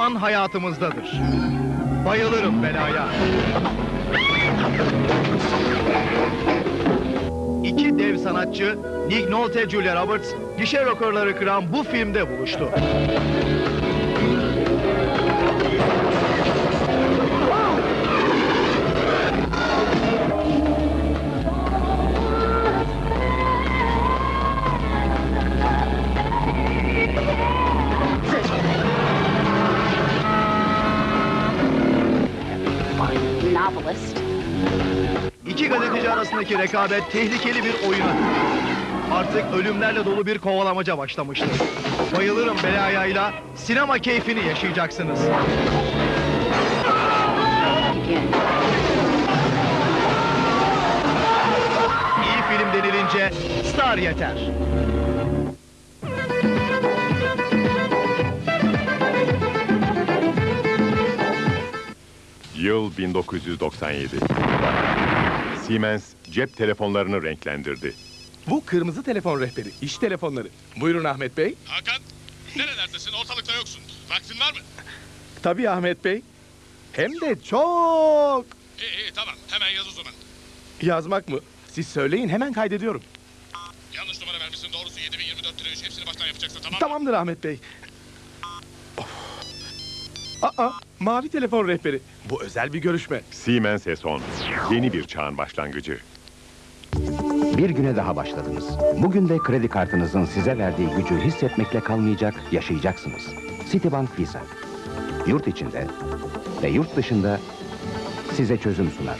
an hayatımızdadır. Bayılırım belaya. İki dev sanatçı Nick Nolte, Julia Roberts gişe rekorları kıran bu filmde buluştu. Rekabet tehlikeli bir oyuna. Artık ölümlerle dolu bir kovalamaca başlamıştır. Bayılırım belayayla sinema keyfini yaşayacaksınız. İyi film denilince star yeter. Yıl 1997. Siemens cep telefonlarını renklendirdi. Bu kırmızı telefon rehberi, iş telefonları. Buyurun Ahmet Bey. Hakan, nerelerdesin? Ortalıkta yoksun. Vaktin var mı? Tabii Ahmet Bey. Hem de çok. İyi iyi tamam. Hemen yaz o zaman. Yazmak mı? Siz söyleyin hemen kaydediyorum. Yanlış numara vermişsin. Doğrusu 7024 lira 3. Hepsini baştan yapacaksın tamam mı? Tamamdır Ahmet Bey. Aa, mavi telefon rehberi. Bu özel bir görüşme. Siemens S10. Yeni bir çağın başlangıcı. Bir güne daha başladınız. Bugün de kredi kartınızın size verdiği gücü hissetmekle kalmayacak, yaşayacaksınız. Citibank Visa. Yurt içinde ve yurt dışında size çözüm sunar.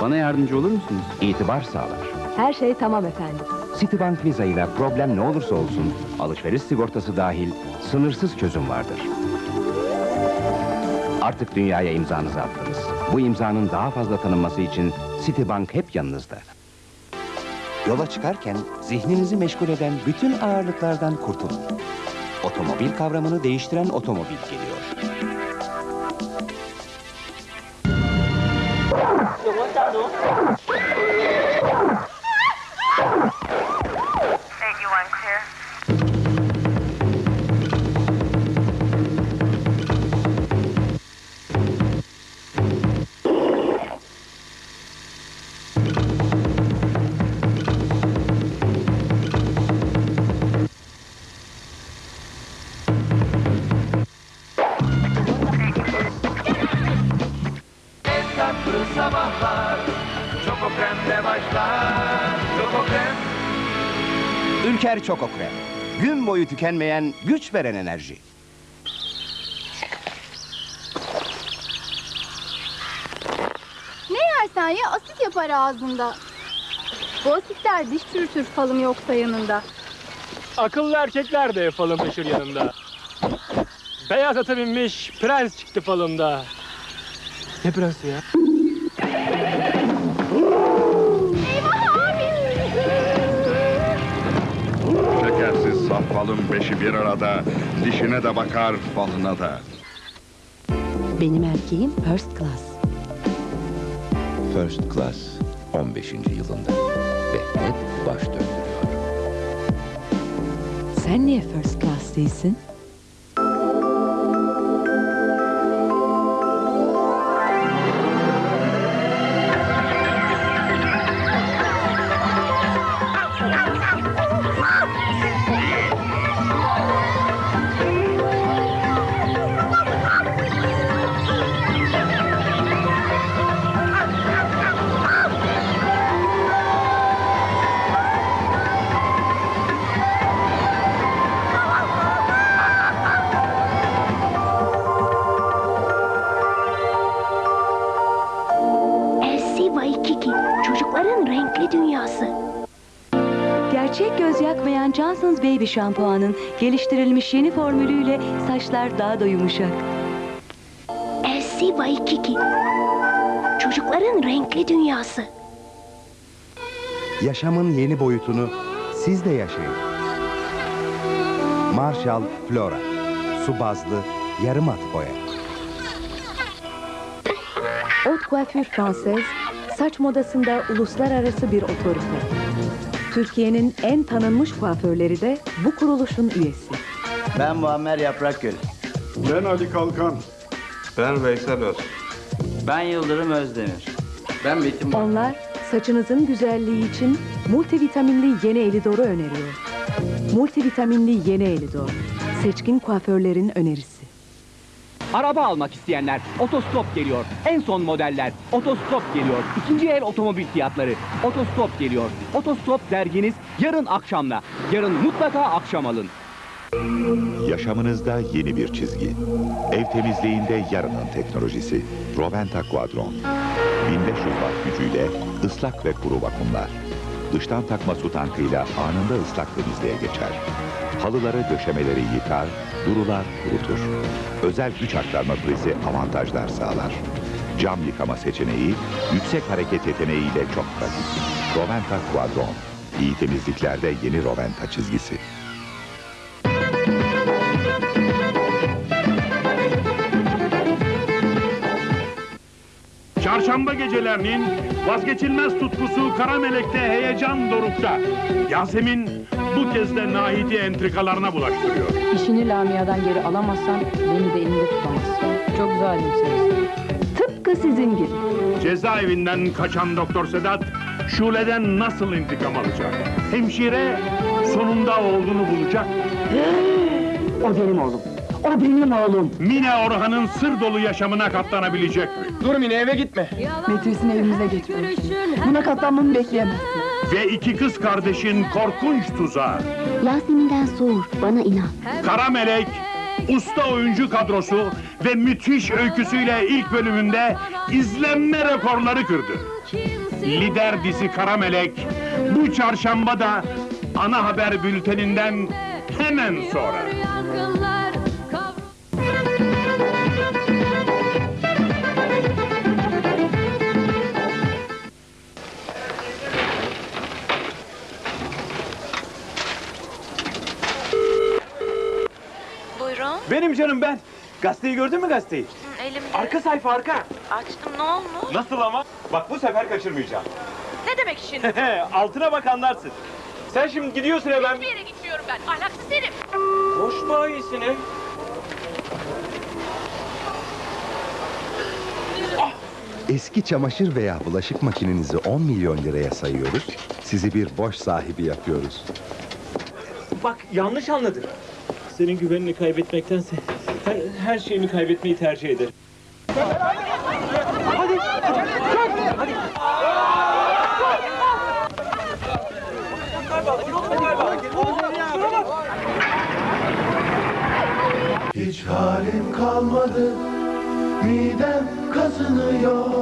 Bana yardımcı olur musunuz? İtibar sağlar. Her şey tamam efendim. Citibank Visa ile problem ne olursa olsun, alışveriş sigortası dahil sınırsız çözüm vardır. Artık dünyaya imzanızı attınız. Bu imzanın daha fazla tanınması için Citibank hep yanınızda. Yola çıkarken zihninizi meşgul eden bütün ağırlıklardan kurtulun. Otomobil kavramını değiştiren otomobil geliyor. Ülker Çokokrem. Gün boyu tükenmeyen, güç veren enerji. Ne yersen ye asit yapar ağzında. Bu asitler diş çürütür falım yoksa yanında. Akıllı erkekler de falın taşır yanında. Beyaz ata binmiş prens çıktı falımda. Ne prensi ya? Şekersiz saf balın beşi bir arada, dişine de bakar, falına da. Benim erkeğim first class. First Class 15. yılında ve hep baş döndürüyor. Sen niye first class değilsin? Baby şampuanın geliştirilmiş yeni formülüyle saçlar daha da yumuşak. Elsie Waikiki. Çocukların renkli dünyası. Yaşamın yeni boyutunu siz de yaşayın. Marshall Flora. Su bazlı yarım at boya. Haute Coiffure Française, saç modasında uluslararası bir otorite. Türkiye'nin en tanınmış kuaförleri de bu kuruluşun üyesi. Ben Muammer Yaprakgül. Ben Ali Kalkan. Ben Veysel Öz. Ben Yıldırım Özdemir. Ben Metin Onlar saçınızın güzelliği için multivitaminli yeni Elidor'u öneriyor. Multivitaminli yeni Elidor. Seçkin kuaförlerin önerisi. Araba almak isteyenler otostop geliyor. En son modeller otostop geliyor. İkinci el otomobil fiyatları otostop geliyor. Otostop derginiz yarın akşamla. Yarın mutlaka akşam alın. Yaşamınızda yeni bir çizgi. Ev temizliğinde yarının teknolojisi. Roventa Quadron. 1500 watt gücüyle ıslak ve kuru vakumlar. Dıştan takma su tankıyla anında ıslak temizliğe geçer. Halıları, döşemeleri yıkar, durular, kurutur. Özel güç aktarma prizi avantajlar sağlar. Cam yıkama seçeneği, yüksek hareket yeteneğiyle çok pratik. Roventa Quadron. İyi temizliklerde yeni Roventa çizgisi. Gecelerinin vazgeçilmez tutkusu Karamelek'te heyecan dorukta. Yasemin bu kez de Nahit'i entrikalarına bulaştırıyor. İşini Lamia'dan geri alamazsan beni de elinde tutamazsın. Çok zalimsiniz. Tıpkı sizin gibi. Cezaevinden kaçan Doktor Sedat, Şule'den nasıl intikam alacak? Hemşire sonunda oğlunu bulacak. O benim oğlum. O benim oğlum. Mine Orhan'ın sır dolu yaşamına katlanabilecek mi? Dur Mine eve gitme. Metrisini evimize götürmüşsün. Buna katlanmamı bekleyemezsin. Ve iki kız kardeşin korkunç tuzağı. Yasemin'den sor, bana inan. Kara Melek, usta oyuncu kadrosu ve müthiş öyküsüyle ilk bölümünde izlenme rekorları kırdı. Lider dizi Kara Melek bu çarşamba da ana haber bülteninden hemen sonra. Benim canım ben. Gazeteyi gördün mü gazeteyi? Elimde. Arka sayfa arka. Açtım ne olmuş? Nasıl ama? Bak bu sefer kaçırmayacağım. Ne demek şimdi? Altına bak anlarsın. Sen şimdi gidiyorsun ya ben... Hiçbir yere gitmiyorum ben. Ahlaksız herif. Hoş daha iyisini. Eski çamaşır veya bulaşık makinenizi 10 milyon liraya sayıyoruz. Sizi bir boş sahibi yapıyoruz. Bak yanlış anladın. Senin güvenini kaybetmektense her, her şeyimi kaybetmeyi tercih ederim. Hiç halim kalmadı, midem kazınıyor.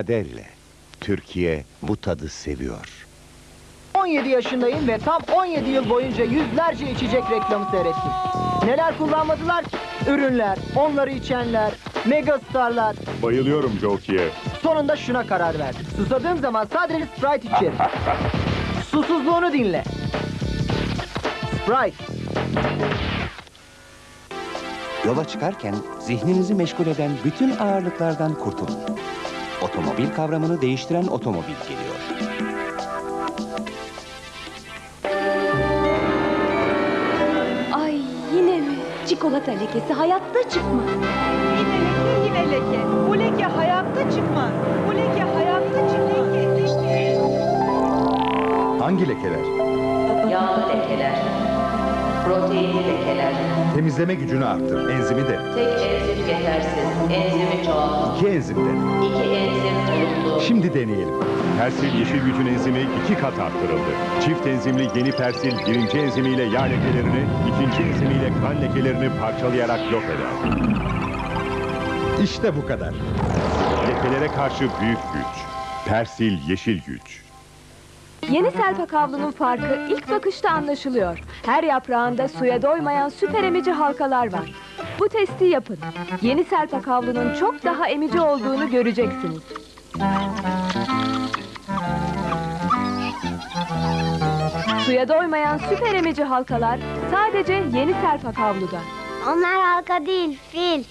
Tadelle. Türkiye bu tadı seviyor. 17 yaşındayım ve tam 17 yıl boyunca yüzlerce içecek reklamı seyrettim. Neler kullanmadılar? Ürünler, onları içenler, megastarlar. Bayılıyorum Joki'ye. Sonunda şuna karar verdim. Susadığım zaman sadece Sprite içerim. Susuzluğunu dinle. Sprite. Yola çıkarken zihninizi meşgul eden bütün ağırlıklardan kurtulun. Otomobil kavramını değiştiren otomobil geliyor. Ay yine mi? Çikolata lekesi hayatta çıkmaz. Yine leke yine leke. Bu leke hayatta çıkmaz. Bu leke hayatta çıkmaz. Hangi lekeler? Yağlı lekeler. Proteinli lekeler. Temizleme gücünü arttır. Enzimi de. Tek enzim yetersiz. Enzimi çoğalt. İki enzim de. İki enzim tulumlu. Şimdi deneyelim. Persil yeşil gücün enzimi iki kat arttırıldı. Çift enzimli yeni Persil birinci enzimiyle yağ lekelerini, ikinci enzimiyle kan lekelerini parçalayarak yok eder. İşte bu kadar. Lekelere karşı büyük güç. Persil yeşil güç. Yeni Selpak havlunun farkı ilk bakışta anlaşılıyor. Her yaprağında suya doymayan süper emici halkalar var. Bu testi yapın. Yeni serpak havlunun çok daha emici olduğunu göreceksiniz. Suya doymayan süper emici halkalar sadece yeni serpak havluda. Onlar halka değil, fil.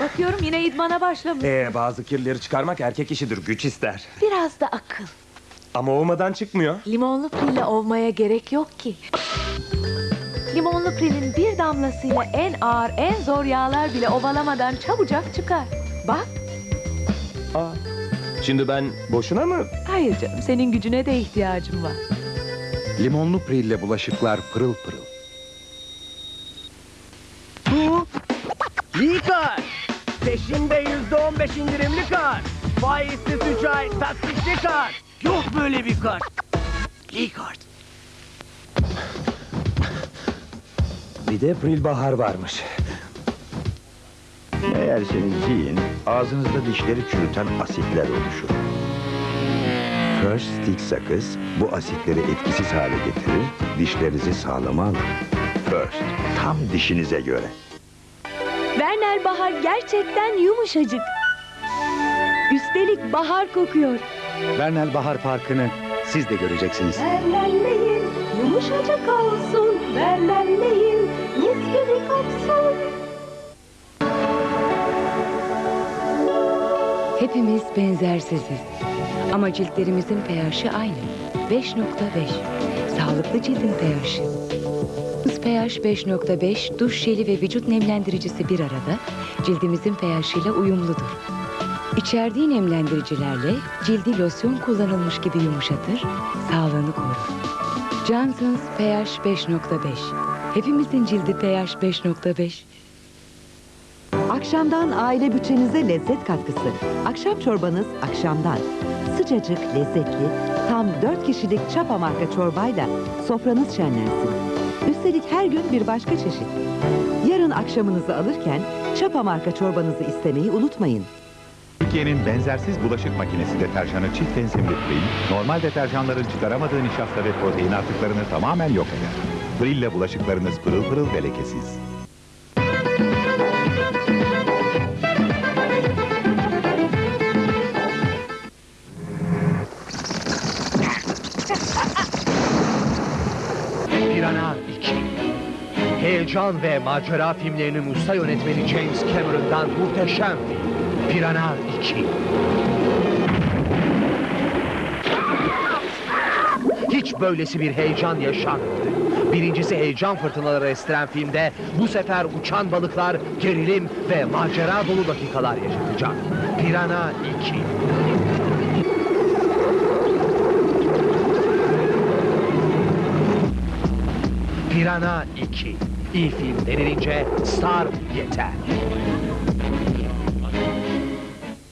Bakıyorum yine idmana başlamış. Ee, bazı kirleri çıkarmak erkek işidir, güç ister. Biraz da akıl. Ama olmadan çıkmıyor. Limonlu prille ovmaya gerek yok ki. Limonlu prilin bir damlasıyla en ağır, en zor yağlar bile ovalamadan çabucak çıkar. Bak, Aa, şimdi ben boşuna mı? hayır canım, senin gücüne de ihtiyacım var. Limonlu prille bulaşıklar pırıl pırıl. Bu Likar. Peşinde yüzde on beş indirimli kar. Faizsiz üç ay taksitli kar. Yok böyle bir kart. Likar. Bir de Pril Bahar varmış. Eğerseniz yiyin, ağzınızda dişleri çürüten asitler oluşur. First Stick sakız bu asitleri etkisiz hale getirir, dişlerinizi sağlama alır. First, tam dişinize göre. Werner Bahar gerçekten yumuşacık. Üstelik bahar kokuyor. Vernel Bahar Parkı'nı siz de göreceksiniz. Verlenleyin, yumuşacık olsun. Verlenleyin, mis gibi koksun. Hepimiz benzersiziz. Ama ciltlerimizin pH'i aynı. 5.5. Sağlıklı cildin pH'i. PH 5.5, duş jeli ve vücut nemlendiricisi bir arada cildimizin pH ile uyumludur. İçerdiği nemlendiricilerle cildi losyon kullanılmış gibi yumuşatır, sağlığını korur. Johnson's pH 5.5. Hepimizin cildi pH 5.5. Akşamdan aile bütçenize lezzet katkısı. Akşam çorbanız akşamdan. Sıcacık, lezzetli, tam 4 kişilik çapa marka çorbayla sofranız şenlensin. Üstelik her gün bir başka çeşit. Yarın akşamınızı alırken çapa marka çorbanızı istemeyi unutmayın. Türkiye'nin benzersiz bulaşık makinesi deterjanı çift enzimli Pril, normal deterjanların çıkaramadığı nişasta ve protein artıklarını tamamen yok eder. Pril ile bulaşıklarınız pırıl pırıl ve lekesiz. Pirana 2. Heyecan ve macera filmlerinin usta yönetmeni James Cameron'dan muhteşem film. Pirana 2. Hiç böylesi bir heyecan yaşanmadı. Birincisi heyecan fırtınaları estiren filmde bu sefer uçan balıklar gerilim ve macera dolu dakikalar yaşatacak. Pirana 2. Pirana 2. İyi film denilince star yeter.